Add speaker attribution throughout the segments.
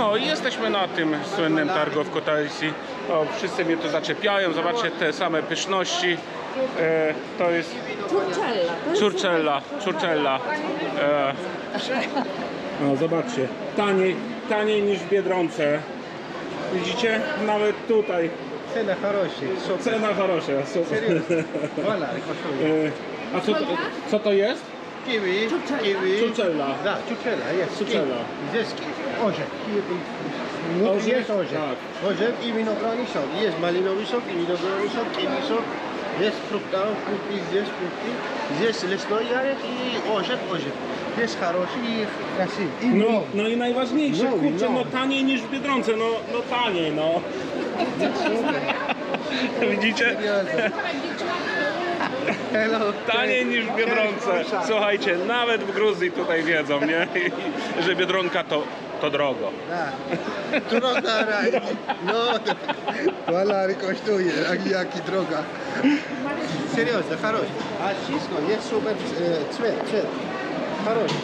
Speaker 1: No i jesteśmy na tym słynnym targu w Kutaisi. O, wszyscy mnie tu zaczepiają, zobaczcie te same pyszności. E, to jest
Speaker 2: Turczella. To jest
Speaker 1: Curcella, Curcella. E, no zobaczcie, taniej, taniej niż w Biedronce. Widzicie? Nawet tutaj
Speaker 3: Cena хорошая, супер.
Speaker 1: cena хороша. Super.
Speaker 3: Voilà, kosztuje.
Speaker 1: E, A co to, co to jest?
Speaker 3: Kiwi, kiwi.
Speaker 1: Curcella.
Speaker 3: Da, czurczela, jest.
Speaker 1: Curcella.
Speaker 3: Jest ki- orzech. Kiwi. No,
Speaker 1: Orzech?
Speaker 3: Jest orzech.
Speaker 1: Tak.
Speaker 3: Orzech i winogrona sok. Jest malinowy sok i winogrona sok, kiwi sok. Jest frukta, frukty, jest frukty. Jest lesno jarek i orzech, orzech. Jest хороший i krasiwy. I
Speaker 1: No,
Speaker 3: nowy.
Speaker 1: no i najważniejsze,
Speaker 3: Nowy,
Speaker 1: kurczę, no
Speaker 3: nowy.
Speaker 1: taniej niż w Biedronce, no, no taniej, no. Widzicie?
Speaker 3: Hello.
Speaker 1: Taniej niż w Biedronce. Słuchajcie, nawet w Gruzji tutaj wiedzą, nie? Że Biedronka to, to drogo.
Speaker 3: Da. Droga raj. No, to dolar kosztuje, jak, jaki droga. Серьезно, хороший. А wszystko jest super e, cwet, cwet. Хороший.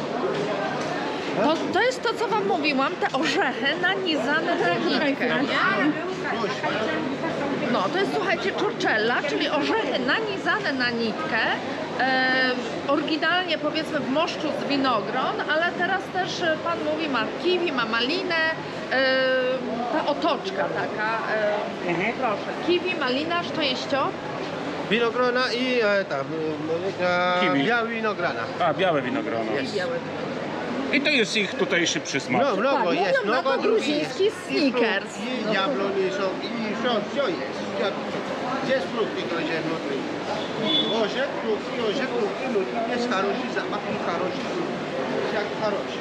Speaker 2: To, to jest to, co wam mówiłam, te orzechy nanizane na nitkę, nie? No, to jest, słuchajcie, czurczella, czyli orzechy nanizane na nitkę. E, oryginalnie powiedzmy w moszczu z winogron, ale teraz też e, pan mówi ma kiwi, ma malinę, e, ta otoczka taka, e, proszę, kiwi, malina, to?
Speaker 3: Winogrona i e, tam, e,
Speaker 1: Kiwi.
Speaker 3: białe winogrona.
Speaker 1: A, białe winogrono.
Speaker 2: I białe.
Speaker 1: I to jest ich tutejszy przysmak.
Speaker 3: No, mnogo
Speaker 2: Tak,
Speaker 3: jest,
Speaker 2: mówią na gruziński jest.
Speaker 3: I
Speaker 2: Snickers.
Speaker 3: Fruki, I jabloni są, i są, co jest. Gdzie jest fruki groziennoty? Orzech, fruki, orzech, fruki, nutki, jest karosi, zapach i karosi, jak karosi.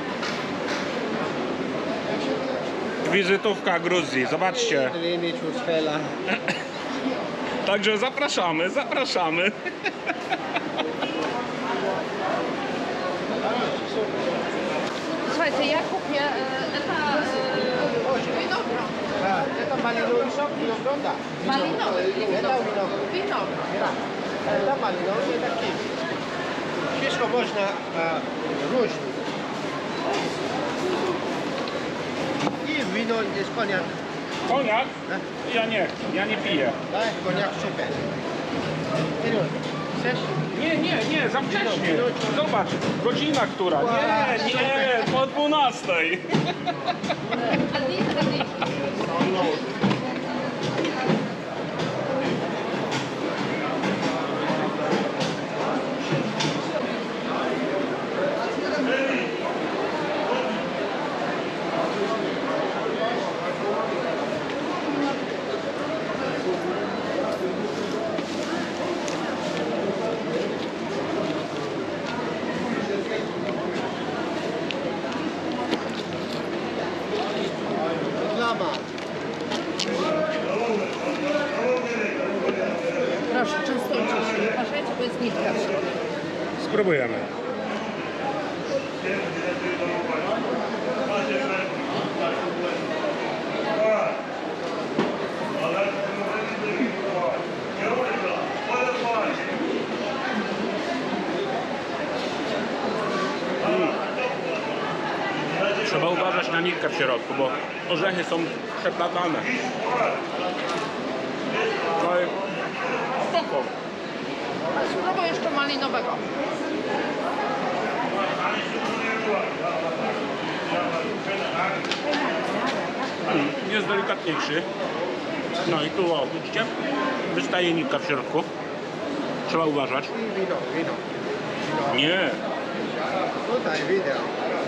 Speaker 1: Wizytówka Gruzji, zobaczcie. Także zapraszamy, zapraszamy.
Speaker 2: ja kupię e, eta, e, winogron.
Speaker 3: Tak, to malinowy sok, winogron, da.
Speaker 2: Malinowy
Speaker 3: To
Speaker 2: winogron.
Speaker 3: winogron.
Speaker 2: Winogron, tak.
Speaker 3: Ta malinowy jest taki. Wszystko można e, różnić. I wino jest koniak.
Speaker 1: Koniak?
Speaker 3: Tak?
Speaker 1: Ja nie ja nie piję.
Speaker 3: Tak, koniak super. Seriousno. Chcesz?
Speaker 1: Nie, nie, nie, za wcześnie. Zobacz, godzina która. Nie, nie, po 12.
Speaker 2: Adin, adin.
Speaker 3: Reklama.
Speaker 2: Proszę, częstujcie się. Uważajcie, bo jest nitka w środku.
Speaker 1: Spróbujemy. Mm. Trzeba uważać na nitkę w środku, bo orzechy są przeplatane. No i spoko.
Speaker 2: Spróbuj jeszcze malinowego.
Speaker 1: jest delikatniejszy. No i tu o, widzicie? Wystaje nitka w środku. Trzeba uważać.
Speaker 3: Wino, wino.
Speaker 1: Nie.
Speaker 3: Tutaj wideo.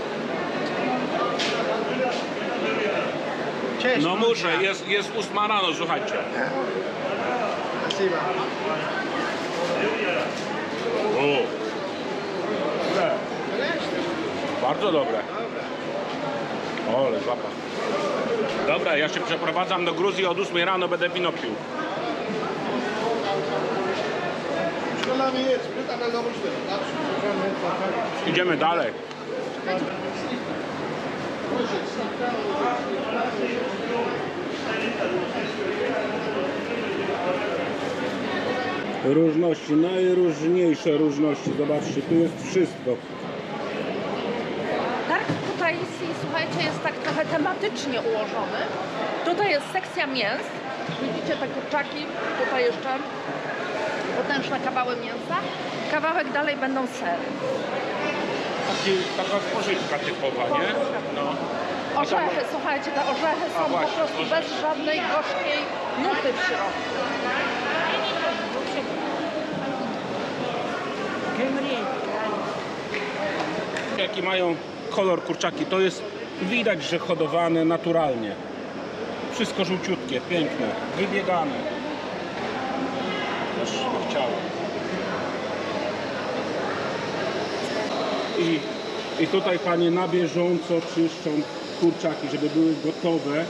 Speaker 3: Cześć.
Speaker 1: No muszę, jest, jest ósma rano, słuchajcie. O. Bardzo dobre. O, ale zapach. Dobra, ja się przeprowadzam do Gruzji od 8 rano, będę wino pił. Idziemy dalej. Różności, najróżniejsze różności. Zobaczcie, tu jest wszystko.
Speaker 2: Targ Raisi, słuchajcie, jest tak trochę tematycznie ułożony. Tutaj jest sekcja mięs. Widzicie te kurczaki, tutaj jeszcze potężne kawały mięsa. Kawałek dalej będą sery.
Speaker 1: Taki, taka spożywka typowa, nie? No.
Speaker 2: Orzechy, słuchajcie, te orzechy są po
Speaker 1: właśnie,
Speaker 2: prostu
Speaker 1: orzechy.
Speaker 2: bez żadnej gorzkiej nuty w środku.
Speaker 1: Jaki mają kolor kurczaki, to jest widać, że hodowane naturalnie. Wszystko żółciutkie, piękne, wybiegane. Też by chciało. I, I tutaj panie na bieżąco czyszczą kurczaki, żeby były gotowe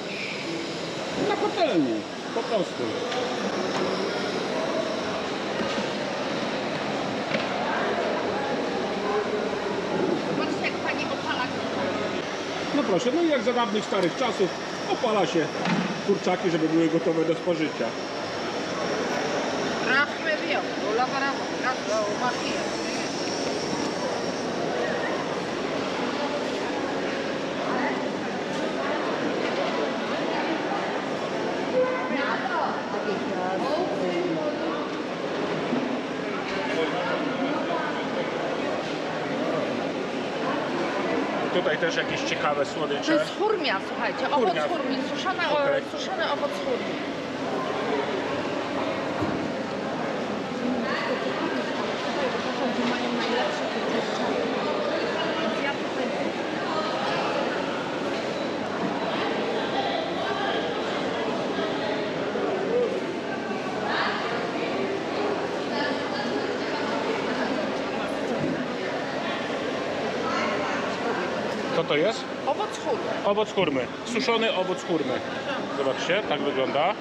Speaker 1: na patelnię. Po prostu.
Speaker 2: Zobaczcie, jak pani opala
Speaker 1: No proszę, no i jak za dawnych starych czasów opala się kurczaki, żeby były gotowe do spożycia.
Speaker 2: Rachmy wiem, ulawa rachmy,
Speaker 1: Tutaj też jakieś ciekawe
Speaker 2: To
Speaker 1: słodycze.
Speaker 2: jest hurmia, słuchajcie, owoc
Speaker 1: Hurmia.
Speaker 2: hurmi, suszony,
Speaker 1: Okej.
Speaker 2: o, suszony owoc hurmi.
Speaker 1: Co to jest?
Speaker 2: Owoc hurmy.
Speaker 1: Owoc hurmy. Suszony owoc hurmy. Zobaczcie, tak wygląda.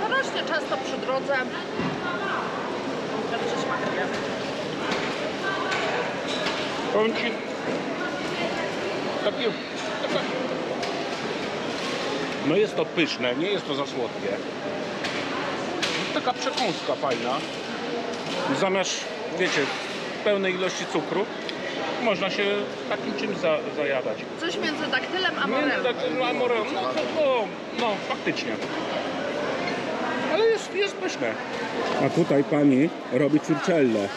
Speaker 2: No rośnie często przy drodze. Dobrze smakuje.
Speaker 1: Powiem ci, takie, taka, no jest to pyszne, nie jest to za słodkie. Taka przekąska fajna. Zamiast, wiecie, pełnej ilości cukru, można się takim czymś za, zajadać.
Speaker 2: Coś między daktylem a
Speaker 1: No,
Speaker 2: morelem.
Speaker 1: no, amorem, no, to, no, no, faktycznie. Ale jest, jest pyszne. A tutaj pani robi ciurczelle.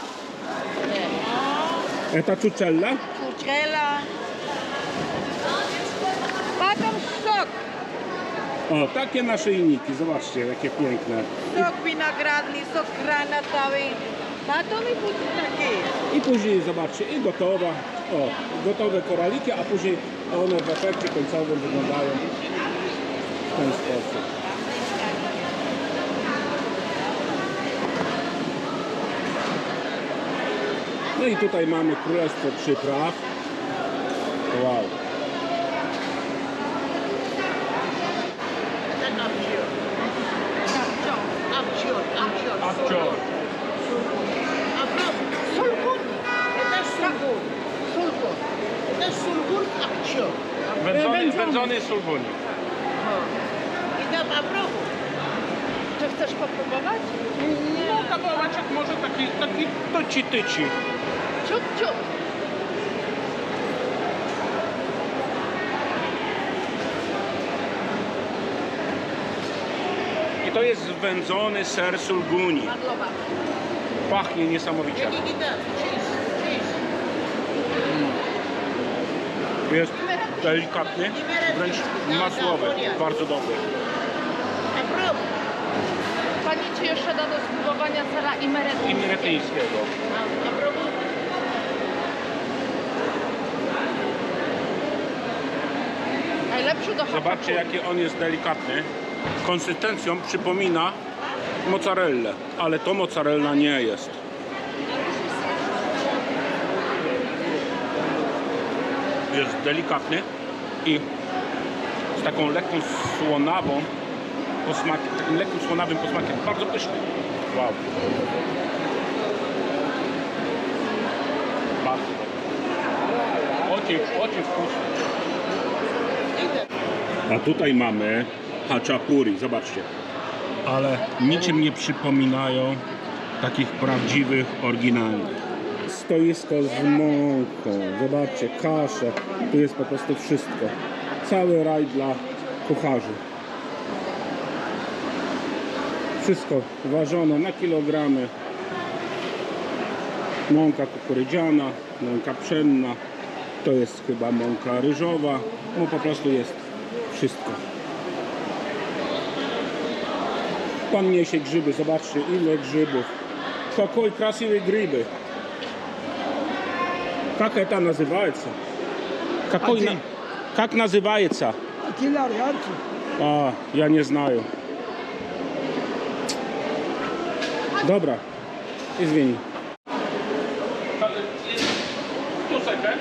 Speaker 1: Eta ciurczella?
Speaker 4: Cucella. Potem sok.
Speaker 1: O, takie naszyjniki, zobaczcie, jakie piękne.
Speaker 4: Sok winogradny, sok granatowy. Tato mi później takie.
Speaker 1: I później, zobaczcie, i gotowa, o, gotowe koraliki, a później one w efekcie końcowym wyglądają w ten sposób. No i tutaj mamy królestwo przypraw. Wow. Wędzony, wędzony sulbuni.
Speaker 4: Idę popróbuj.
Speaker 2: Czy chcesz popróbować?
Speaker 1: No kawałeczek może taki, taki toci tyci.
Speaker 2: Ciut, ciut.
Speaker 1: I to jest wędzony ser sulguni. Pachnie niesamowicie.
Speaker 4: Cheese, cheese.
Speaker 1: Jest delikatny, wręcz masłowy. Bardzo dobry.
Speaker 2: Pani Ci jeszcze da do spróbowania sera i merengue.
Speaker 1: I meretyńskiego.
Speaker 4: Popróbuj.
Speaker 2: Najlepszy do
Speaker 1: Zobaczcie jaki on jest delikatny. Konsystencją przypomina mozzarellę, ale to mozzarella nie jest. Jest delikatny i z taką lekką słonawą takim lekkim słonawym posmakiem, bardzo pyszny. Wow. Bardzo. Oczy, oczy wkusne. A tutaj mamy haczapuri, zobaczcie. Ale niczym nie przypominają takich prawdziwych, oryginalnych Stoisko z mąką. Zobaczcie, kasze. Tu jest po prostu wszystko. Cały raj dla kucharzy. Wszystko ważone na kilogramy. Mąka kukurydziana, mąka pszenna. To jest chyba mąka ryżowa. No po prostu jest wszystko. Pan niesie grzyby. Zobaczcie ile grzybów. Какой красивые грибы. Как это называется? Какой на... Как называется? А, я не знаю. Dobra, извини. Tu sekret.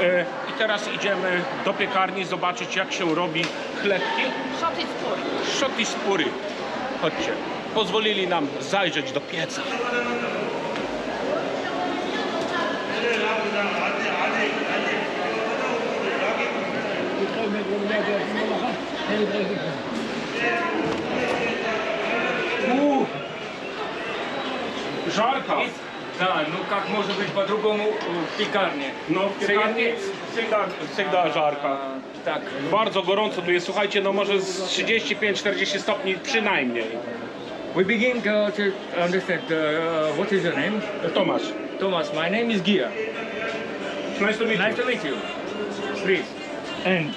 Speaker 1: E, I teraz idziemy do piekarni zobaczyć jak się robi chlebki.
Speaker 2: Szoty spór.
Speaker 1: Szoty spóry. Chodźcie. Pozwolili nam zajrzeć do pieca. У, Жарко.
Speaker 5: Да, ну как может быть по-другому в пекарне?
Speaker 1: No w piekarni всегда, всегda żarka.
Speaker 5: А, Так,
Speaker 1: Bardzo gorąco tu jest, słuchajcie, no może z 35-40 stopni przynajmniej.
Speaker 5: we begin uh, to understand uh, what is your name?
Speaker 1: Tomasz,
Speaker 5: Thomas, my name is Gia.
Speaker 1: nice to meet
Speaker 5: Nice to meet you. Please. And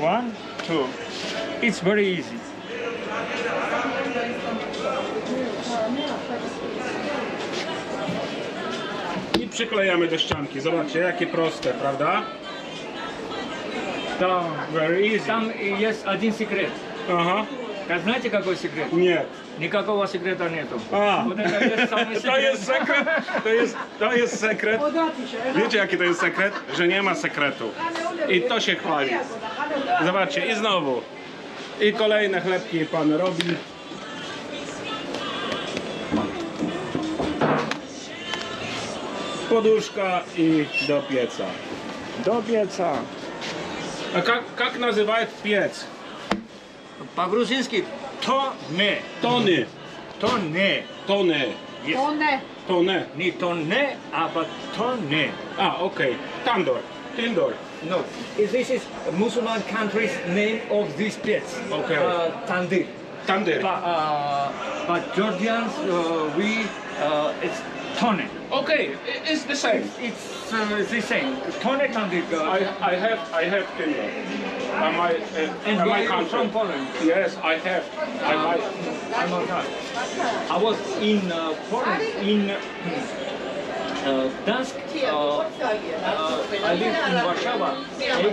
Speaker 5: one, two. It's very easy.
Speaker 1: I przyklejamy do ścianki. Zobaczcie, jakie proste, prawda?
Speaker 5: Да,
Speaker 1: Very easy.
Speaker 5: там есть один секрет.
Speaker 1: Aha,
Speaker 5: А знаете, какой секрет?
Speaker 1: nie.
Speaker 5: Никакого секрета нету.
Speaker 1: A,
Speaker 5: Вот это есть самый
Speaker 1: to
Speaker 5: секрет.
Speaker 1: jest sekret, to jest, to jest sekret. Wiecie jaki to jest sekret? Że nie ma sekretu. I to się chwali. Zobaczcie, i znowu. I kolejne chlebki pan robi. Poduszka i do pieca. Do pieca. A jak, jak nazywa piec?
Speaker 5: По-грузински то не.
Speaker 1: Tony.
Speaker 5: То не.
Speaker 1: Tony.
Speaker 2: One.
Speaker 1: Tone.
Speaker 5: Не то не, а то не.
Speaker 1: A, okej. Tandor.
Speaker 5: No, this is Muslim country's name of this place.
Speaker 1: Okay.
Speaker 5: Uh, Tandir.
Speaker 1: Tandyr.
Speaker 5: But, uh, but Georgians, uh, we, uh, it's Tone.
Speaker 1: Okay, it's the same.
Speaker 5: It's uh, the same. Tone Tandir.
Speaker 1: I, I have I have Tinder. Am I uh,
Speaker 5: and
Speaker 1: am I country?
Speaker 5: from Poland?
Speaker 1: Yes, I have. I might.
Speaker 5: I'm okay. I was in uh, Poland, in uh, uh, Dansk, uh, uh, I live in Warsaw,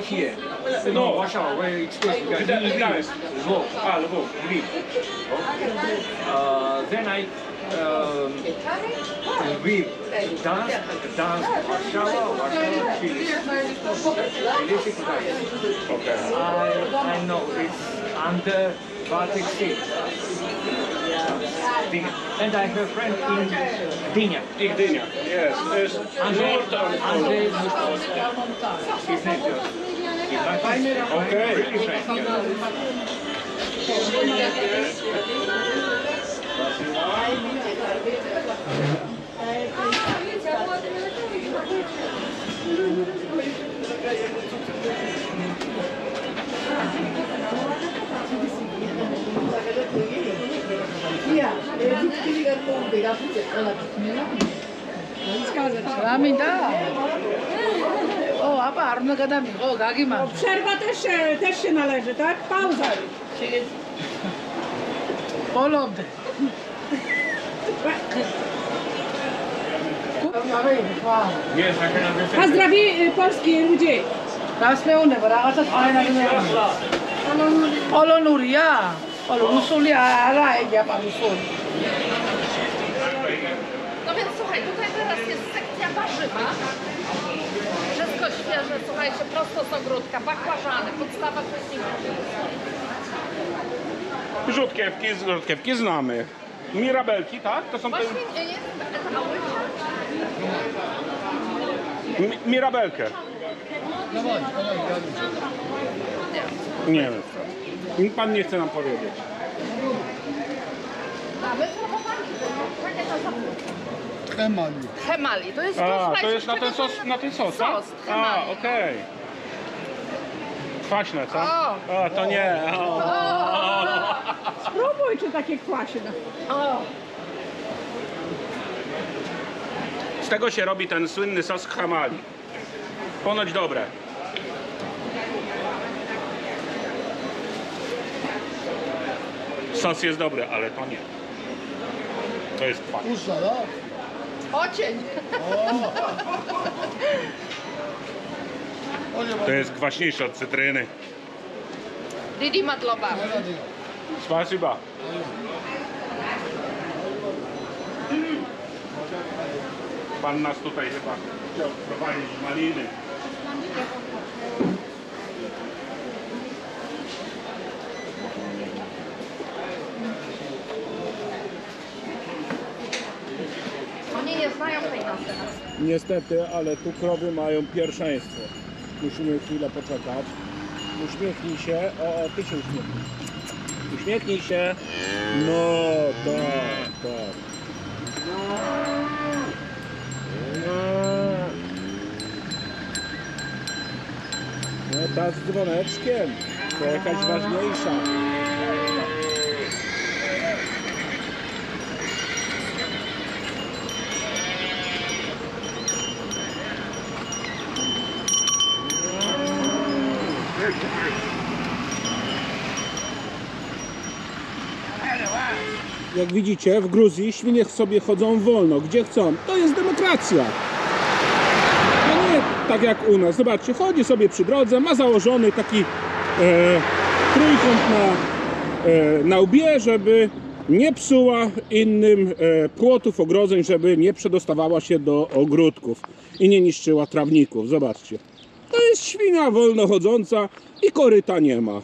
Speaker 5: here. years. No, Warsaw, where excuse
Speaker 1: me, Gdansk,
Speaker 5: Lvov.
Speaker 1: Ah, Lvov,
Speaker 5: Lviv. Uh, then I um, Lviv, Gdansk, Gdansk, Warsaw, Warsaw, Chile.
Speaker 1: Okay.
Speaker 5: I, I know it's under about ik And I have a friend in Dinja.
Speaker 1: In Dinja, yes.
Speaker 5: Is. Andrei, is my
Speaker 2: Oké. ია, ერთი ფილი
Speaker 6: გაკეთე, გაფიცე ყველაფერს. რამინდა? ო, აბა არ უნდა
Speaker 2: გადამიღო,
Speaker 5: გაგიმამ. შერბატე შე ნალაჟე,
Speaker 6: так, пауза. ბოლომდე. поздрави польские
Speaker 2: людей. გასმეუნება რაღაცა თანაგნები. პოლონურია? Fajna Olonuria. Olonusulia, ala ja pan usul. No więc słuchaj, tutaj teraz jest sekcja warzywa. Wszystko świeże, słuchajcie, prosto z ogródka, bakłażany, podstawa kuchni.
Speaker 1: Rzutkiewki, rzutkiewki znamy. Mirabelki, tak? To są te...
Speaker 2: Właśnie nie jest a łyżka?
Speaker 1: Mi- Mirabelkę. Nie wiem. Pan nie chce nam powiedzieć.
Speaker 2: my próbowali. Czekaj, to.
Speaker 7: Hemali.
Speaker 2: Hemali, to jest
Speaker 8: A, to jest na ten sos, na ten sos, tak?
Speaker 2: Sos,
Speaker 8: A,
Speaker 2: hemali.
Speaker 8: okej. Kwaśne, co?
Speaker 2: O.
Speaker 8: A, to nie. O.
Speaker 9: Spróbuj, czy takie kwaśne.
Speaker 2: O,
Speaker 8: Z tego się robi ten słynny sos hamali. Ponoć dobre. Sos jest dobry, ale to nie. To jest kwas.
Speaker 7: Puszcza, no?
Speaker 2: ocień.
Speaker 8: To jest kwaśniejsze od cytryny.
Speaker 2: Didi Madloba.
Speaker 8: Spasiba. Pan nas tutaj chyba chciał wprowadzić w maliny.
Speaker 1: Niestety, ale tu krowy mają pierwszeństwo. Musimy chwilę poczekać. Uśmiechnij się. O, o, ty się uśmiechnij. Uśmiechnij się. No, tak, tak. No, ta z dzwoneczkiem. To jakaś ważniejsza. Jak widzicie, w Gruzji świnie sobie chodzą wolno, gdzie chcą. To jest demokracja. To nie tak jak u nas. Zobaczcie, chodzi sobie przy drodze, ma założony taki e, trójkąt na, e, na łbie, żeby nie psuła innym e, płotów, ogrodzeń, żeby nie przedostawała się do ogródków i nie niszczyła trawników. Zobaczcie. To jest świnia wolno chodząca i koryta nie ma.